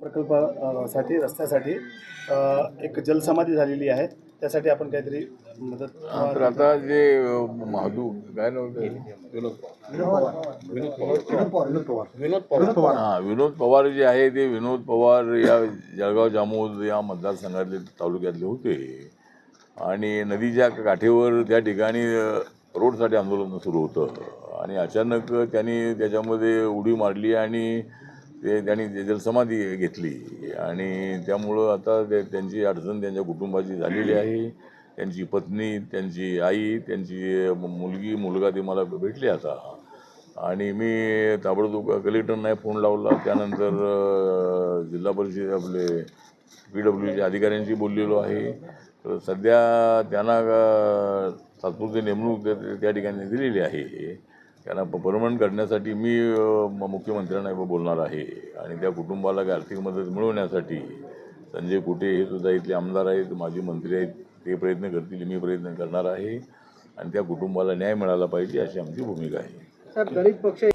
प्रकल्प अ, साठी रस्त्यासाठी एक जलसमाधी झालेली आहे. त्यासाठी आपण काहीतरी मदत तर आता जे महादू काय नाव हा विनोद पवार जे आहे ते विनोद पवार या जळगाव जामोद या मतदारसंघातले तालुक्यातले होते. आणि नदीच्या काठेवर त्या ठिकाणी रोडसाठी आंदोलन सुरू होतं. आणि अचानक त्यांनी त्याच्यामध्ये उडी मारली आणि ते त्यांनी जलसमाधी घेतली. आणि त्यामुळं आता ते त्यांची अडचण त्यांच्या कुटुंबाची झालेली आहे. त्यांची पत्नी त्यांची आई त्यांची मुलगी मुलगा ते मला भेटले आता. आणि मी ताबडतोब कलेक्टरना फोन लावला. त्यानंतर जिल्हा परिषद आपले पी डब्ल्यूच्या अधिकाऱ्यांशी बोललेलो आहे. तर सध्या त्यांना तात्पुरती नेमणूक त्या- त्या ठिकाणी दिलेली आहे. त्यांना परमनंट करण्यासाठी मी म- मुख्यमंत्र्यांना बोलणार आहे. आणि त्या कुटुंबाला काही आर्थिक मदत मिळवण्यासाठी संजय कुटे हे सुद्धा इथले आमदार आहेत माजी मंत्री आहेत ते प्रयत्न करतील मी प्रयत्न करणार आहे. आणि त्या कुटुंबाला न्याय मिळाला पाहिजे अशी आमची भूमिका आहे. સાહેબ દલિત પક્ષે